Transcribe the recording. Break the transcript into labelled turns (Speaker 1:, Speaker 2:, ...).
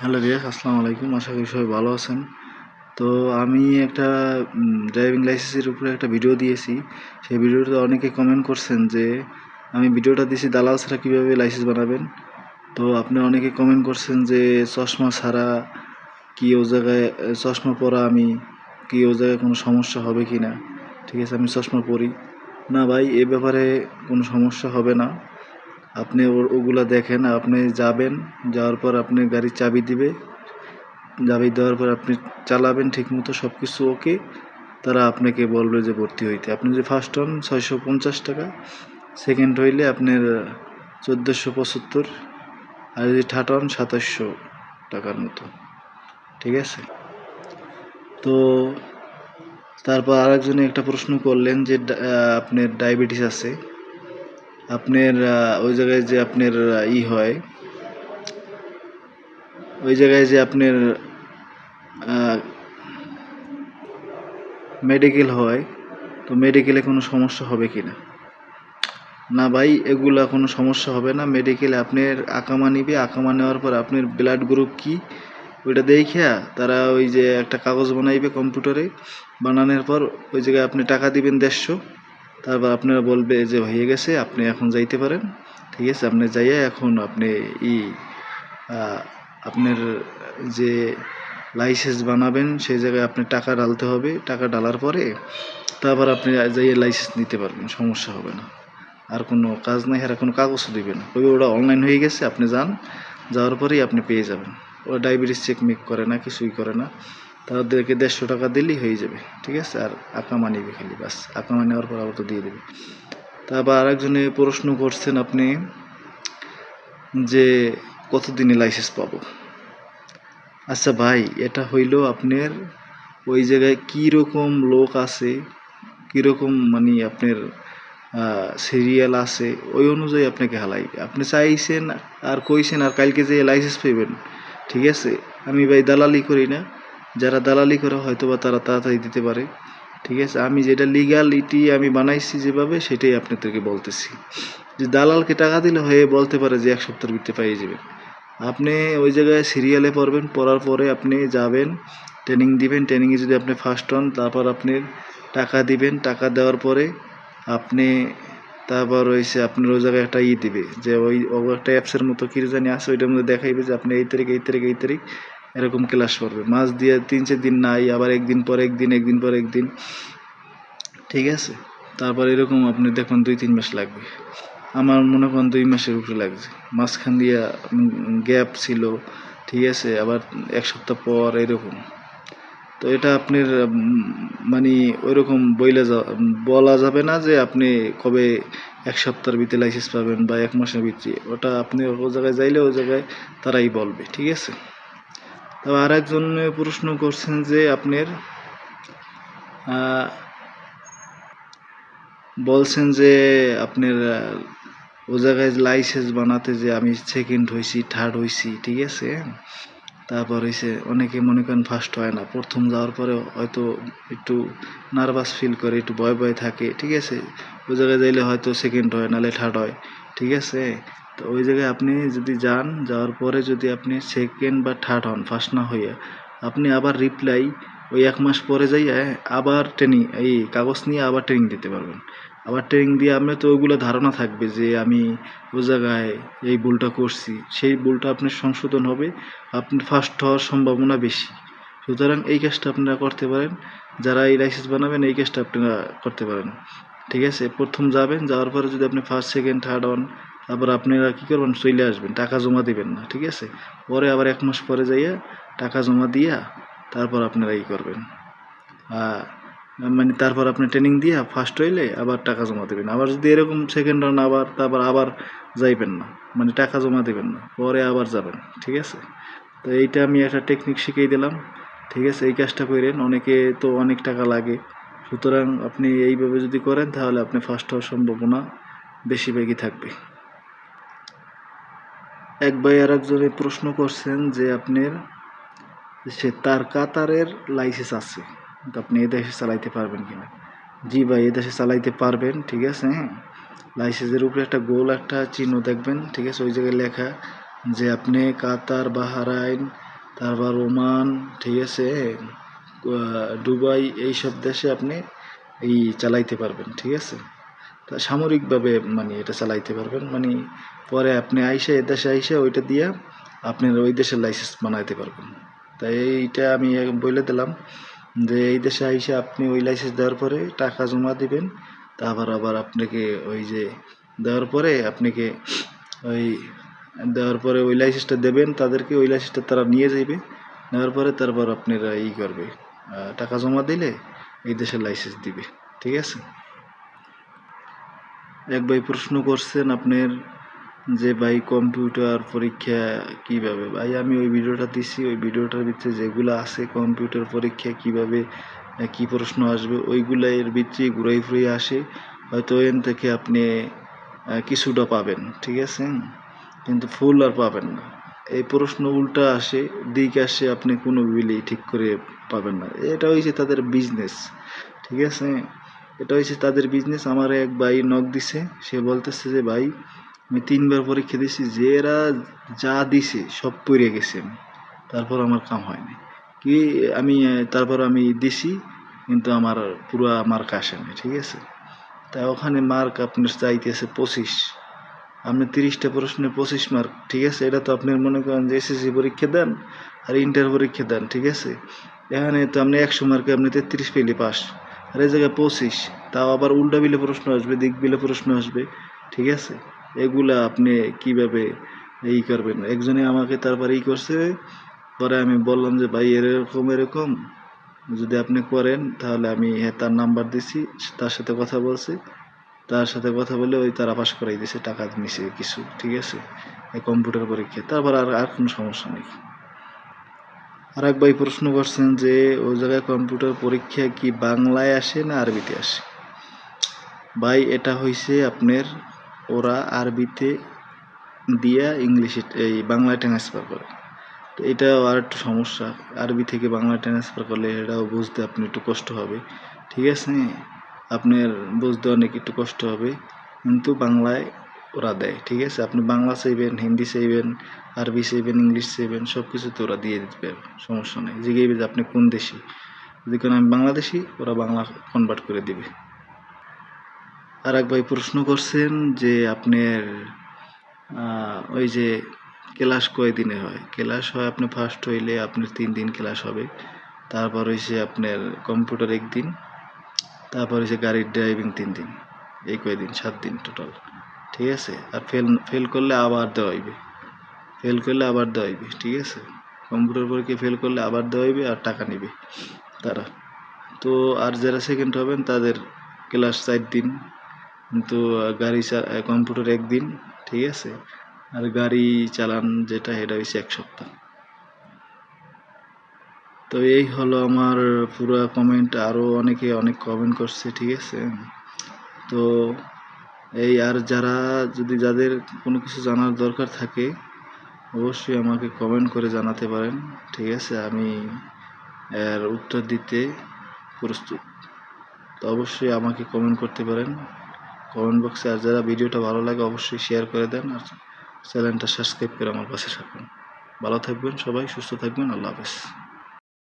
Speaker 1: Hello Riaz আসসালামু আলাইকুম। আশা করি সবাই ভালো আছেন। তো আমি একটা ড্রাইভিং লাইসেন্সের উপরে একটা ভিডিও দিয়েছি। সেই ভিডিওতে অনেকে কমেন্ট করছেন যে, আমি ভিডিওটা দিয়েছি, দালাল ছাড়া কীভাবে লাইসেন্স বানাবেন? তো আপনি অনেকে কমেন্ট করছেন যে, চশমা ছাড়া কি ও জায়গায়, চশমা পরা আমি, কি ও জায়গায় কোনো সমস্যা হবে কি না ঠিক আছে, আমি চশমা পরি। না ভাই, এ ব্যাপারে কোনো সমস্যা হবে না। আপনি ওগুলা দেখেন, আপনি যাবেন, যাওয়ার পর আপনি গাড়ির চাবি দিবে। চাবি দেওয়ার পর আপনি চালাবেন ঠিকমতো সব কিছু ওকে। তারা আপনাকে বলবে যে ভর্তি হইতে। আপনি যদি ফার্স্ট হন, ছয়শো পঞ্চাশ টাকা। সেকেন্ড হইলে আপনার চোদ্দোশো পঁচাত্তর। আর যদি থার্ড হন, সাতাশশো টাকার মতো। ঠিক আছে? তো তারপর আরেকজনে একটা প্রশ্ন করলেন যে আপনার ডায়াবেটিস আছে। আপনার ওই জায়গায় যে আপনার ই হয়, ওই জায়গায় যে আপনার মেডিকেল হয়, তো মেডিকেলে কোনো সমস্যা হবে কি না? না ভাই, এগুলা কোনো সমস্যা হবে না। মেডিকেলে আপনার আকামা নিবে, আকামা নেওয়ার পর আপনার ব্লাড গ্রুপ কি, ওইটা দেখিয়া তারা ওই যে একটা কাগজ বানাইবে কম্পিউটারে বানানোর পর ওই জায়গায় আপনি টাকা দিবেন দেড়শো। তারপর আপনারা বলবে যে হয়ে গেছে, আপনি এখন যাইতে পারেন। ঠিক আছে? আপনি যাইয়া এখন আপনি ই আপনার যে লাইসেন্স বানাবেন, সেই জায়গায় আপনি টাকা ডালতে হবে। টাকা ডালার পরে তারপর আপনি যাইয়ে লাইসেন্স নিতে পারবেন, সমস্যা হবে না। আর কোনো কাজ নাই, আর কোনো কাগজও দিবে না। ওই ওটা অনলাইন হয়ে গেছে, আপনি যান। যাওয়ার পরেই আপনি পেয়ে যাবেন। ওরা ডায়াবেটিস চেক মেক করে না, কিছুই করে না। তাদেরকে দেড়শো টাকা দিলেই হয়ে যাবে, ঠিক আছে? আর আকামা নিবে খালি, বাস। আকামা নেওয়ার পর আবার তো দিয়ে দেবে। তারপর আরেকজনে প্রশ্ন করছেন আপনি যে কতদিনে লাইসেন্স পাবো? আচ্ছা ভাই, এটা হইল আপনার ওই জায়গায় কীরকম লোক আছে, কীরকম মানে আপনার সিরিয়াল আছে, ওই অনুযায়ী আপনাকে হালাইবে। আপনি চাইছেন আর কইছেন আর কালকে যে লাইসেন্স পাইবেন, ঠিক আছে? আমি ভাই দালালি করি না। যারা দালালি করে হয়তো বা তারা তাড়াতাড়ি দিতে পারে। ঠিক আছে? আমি যেটা লিগালিটি আমি বানাইছি যেভাবে, সেটাই আপনাদেরকে বলতেছি। যে দালালকে টাকা দিলে হয়ে বলতে পারে যে এক সপ্তাহের ভিতরে পাইয়ে যাবেন। আপনি ওই জায়গায় সিরিয়ালে পড়বেন, পড়ার পরে আপনি যাবেন ট্রেনিং দিবেন ট্রেনিংয়ে যদি আপনি ফার্স্ট হন, তারপর আপনি টাকা দিবেন, টাকা দেওয়ার পরে আপনি তারপর হয়েছে আপনার ওই জায়গায় একটা ই দিবে, যে ওই একটা অ্যাপসের মতো কি জানি আছে, ওইটার মধ্যে দেখাইবে যে আপনি এই তারিখ এই তারিখ এই তারিখ এরকম ক্লাস করবে। মাস দিয়ে তিন চার দিন নাই, আবার একদিন পর একদিন একদিন পর একদিন। ঠিক আছে? তারপর এরকম আপনি দেখুন দুই, তিন মাস লাগবে। আমার মনে করেন দুই মাসের উপরে লাগছে। মাঝখান দিয়া গ্যাপ ছিল, ঠিক আছে? আবার এক সপ্তাহ পর এরকম। তো এটা আপনার মানে ওইরকম বইলে বলা যাবে না যে আপনি কবে এক সপ্তাহের ভিতরে লাইসেন্স পাবেন বা এক মাসের ভিতরে। ওটা আপনি ও জায়গায় যাইলে ওই জায়গায় তারাই বলবে, ঠিক আছে? তবে আর একজন প্রশ্ন করছেন যে আপনার বলছেন যে আপনার ও জায়গায় লাইসেন্স বানাতে যে আমি সেকেন্ড হয়েছি থার্ড হয়েছি ঠিক আছে? তারপর হয়েছে অনেকে মনে করেন ফার্স্ট হয় না, প্রথম যাওয়ার পরে হয়তো একটু নার্ভাস ফিল করে, একটু ভয় ভয় থাকে, ঠিক আছে? ও জায়গায় যাইলে হয়তো সেকেন্ড হয়, নাহলে থার্ড হয়, ঠিক আছে? তো ওই জায়গায় আপনি যদি যান, যাওয়ার পরে যদি আপনি সেকেন্ড বা থার্ড হন ফার্স্ট না হইয়া, আপনি আবার রিপ্লাই ওই এক মাস পরে যাইয়া আবার ট্রেনিং এই কাগজ নিয়ে আবার ট্রেনিং দিতে পারবেন। আবার ট্রেনিং দিয়ে আপনার তো ওইগুলো ধারণা থাকবে যে আমি ও জায়গায় এই ভুলটা করছি, সেই ভুলটা আপনার সংশোধন হবে, আপনি ফার্স্ট হওয়ার সম্ভাবনা বেশি। সুতরাং এই কাজটা আপনারা করতে পারেন, যারা এই লাইসেন্স বানাবেন, এই কাজটা আপনারা করতে পারেন। ঠিক আছে? প্রথম যাবেন, যাওয়ার পরে যদি আপনি ফার্স্ট সেকেন্ড থার্ড হন তারপর আপনারা কী করবেন? চলে আসবেন। টাকা জমা দিবেন না, ঠিক আছে? পরে আবার এক মাস পরে যাইয়া টাকা জমা দিয়া তারপর আপনারা ই করবেন। মানে তারপর আপনি ট্রেনিং দিয়া ফার্স্ট হইলে আবার টাকা জমা দেবেন। আবার যদি এরকম সেকেন্ড হন আবার, তারপর আবার যাইবেন না মানে টাকা জমা দেবেন না, পরে আবার যাবেন, ঠিক আছে? তো এইটা আমি একটা টেকনিক শিখিয়ে দিলাম, ঠিক আছে? এই কাজটা করেন অনেকে তো অনেক টাকা লাগে। সুতরাং আপনি এইভাবে যদি করেন, তাহলে আপনি ফার্স্ট হওয়ার সম্ভাবনা বেশিরভাগই থাকবে। এক ভাই আর একজনে প্রশ্ন করছেন যে আপনার সে তার কাতারের লাইসেন্স আছে আপনি এ দেশে চালাইতে পারবেন কিনা? জি ভাই এ দেশে চালাইতে পারবেন ঠিক আছে হ্যাঁ? লাইসেন্সের উপরে একটা গোল একটা চিহ্ন দেখবেন ঠিক আছে? ওই জায়গায় লেখা যে আপনি কাতার বাহারাইন তারপর ওমান ঠিক আছে আহ, দুবাই এইসব দেশে আপনি এই চালাইতে পারবেন ঠিক আছে? সামরিকভাবে মানে এটা চালাইতে পারবেন। মানে পরে আপনি আইসা এ দেশে আইসা ওইটা দিয়ে আপনার ওই দেশের লাইসেন্স বানাইতে পারবেন। তাই এইটা আমি বলে দিলাম যে এই দেশে আইসে আপনি ওই লাইসেন্স দেওয়ার পরে টাকা জমা দিবেন তারপর আবার আপনাকে ওই যে দেওয়ার পরে আপনাকে ওই দেওয়ার পরে ওই লাইসেন্সটা দেবেন, তাদেরকে ওই লাইসেন্সটা তারা নিয়ে যাইবে, নেওয়ার পরে তারপর আপনারা ই করবে। টাকা জমা দিলে এই দেশের লাইসেন্স দিবে। ঠিক আছে? এক ভাই প্রশ্ন করছেন আপনার যে ভাই কম্পিউটার পরীক্ষা কীভাবে? ভাই, আমি ওই ভিডিওটা দিছি, ওই ভিডিওটার ভিতরে যেগুলো আছে কম্পিউটার পরীক্ষা কীভাবে কি প্রশ্ন আসবে, ওইগুলা এর ভিতরে ঘুরাই ফুরাই আসে। হয়তো এন থেকে আপনি কিছুটা পাবেন, ঠিক আছে? কিন্তু ফুল আর পাবেন না। এই প্রশ্ন উল্টা আসে, দিক আসে, আপনি কোনো বিলেই ঠিক করে পাবেন না। এটা হয়েছে তাদের বিজনেস ঠিক আছে? এটা হয়েছে তাদের বিজনেস আমার এক ভাই নক দিছে। সে বলতেছে যে, ভাই, আমি তিনবার পরীক্ষা দিছি যে এরা যা দিছে সব পড়ে গেছে। তারপর আমার কাম হয়নি। কি, আমি, তারপর আমি দিছি, কিন্তু আমার পুরো মার্ক আসেনি, ঠিক আছে? তাই ওখানে মার্ক আপনার চাইতেছে পঁচিশ। আপনি তিরিশটা প্রশ্নে পঁচিশ মার্ক ঠিক আছে? এটা তো আপনি মনে করেন যে এসএসসি পরীক্ষা দেন আর ইন্টার পরীক্ষা দেন, ঠিক আছে? এখানে তো আপনি একশো মার্কে আপনি তেত্রিশ পেলে পাস আর এই জায়গায় পঁচিশ তাও আবার উল্টা বিলে প্রশ্ন আসবে, দিক বিলে প্রশ্ন আসবে, ঠিক আছে? এগুলা আপনি কীভাবে এই করবেন? একজনে আমাকে তারপর ই করছে, পরে আমি বললাম যে, ভাই, এরকম এরকম, যদি আপনি করেন, তাহলে আমি হ্যাঁ তার নাম্বার দিছি, তার সাথে কথা বলছি, তার সাথে কথা বলে ওই তারা পাস করাই দিছে, টাকা নিছে কিছু, ঠিক আছে? কম্পিউটার পরীক্ষা তারপর আর আর কোনো সমস্যা নেই। আর এক ভাই প্রশ্ন করছেন যে ওই জায়গায় কম্পিউটার পরীক্ষা কি বাংলায় আসে না আরবিতে আসে? ভাই, এটা হইছে আপনার ওরা আরবিতে দিয়া ইংলিশে, এই বাংলায় ট্রান্সফার করে। তো এটাও আর একটু সমস্যা। আরবি থেকে বাংলা ট্রান্সফার করলে এটাও বুঝতে আপনি একটু কষ্ট হবে। ঠিক আছে? আপনার বুঝতে অনেক একটু কষ্ট হবে। কিন্তু বাংলায় ওরা দেয়, ঠিক আছে? আপনি বাংলা চাইবেন, হিন্দি চাইবেন, আরবি চাইবেন, ইংলিশ চাইবেন সব কিছুতে ওরা দিয়ে দিতে সমস্যা নেই। জিজ্ঞেস যে আপনি কোন দেশি? যদি কোন আমি বাংলাদেশি, ওরা বাংলা কনভার্ট করে দিবে। আর এক ভাই প্রশ্ন করছেন যে আপনার ওই যে ক্লাস কয়দিনে হয়? ক্লাস হয় আপনি ফার্স্ট হইলে আপনার তিন দিন ক্লাস হবে। তারপর হয়েছে আপনার কম্পিউটার একদিন, তারপর হয়েছে গাড়ির ড্রাইভিং তিন দিন। এই কয়দিন? সাত দিন টোটাল ঠিক আছে? আর ফেল ফেল করলে আবার দেওয়া হইবে। ফেল করলে আবার দেওয়া হইবে, ঠিক আছে? কম্পিউটার পরীক্ষা ফেল করলে আবার দেওয়া হইবে আর টাকা নিবে। তারা। তো আর যারা সেকেন্ড হবেন, তাদের ক্লাস চার দিন। কিন্তু গাড়ি কম্পিউটার একদিন, ঠিক আছে? আর গাড়ি চালান যেটা এটা হয়েছে এক সপ্তাহ। তো এই হলো আমার পুরো কমেন্ট আরও অনেকে অনেক কমেন্ট করছে, ঠিক আছে? তো এই আর যারা, যদি যাদের কোনো কিছু জানার দরকার থাকে, অবশ্যই আমাকে কমেন্ট করে জানাতে পারেন। ঠিক আছে, আমি এর উত্তর দিতে প্রস্তুত। তো অবশ্যই আমাকে কমেন্ট করতে পারেন। কমেন্ট বক্সে আর যারা ভিডিওটা ভালো লাগে, অবশ্যই শেয়ার করে দেন আর চ্যানেলটা সাবস্ক্রাইব করে আমার পাশে থাকুন। ভালো থাকবেন সবাই, সুস্থ থাকবেন, আল্লাহ হাফেজ।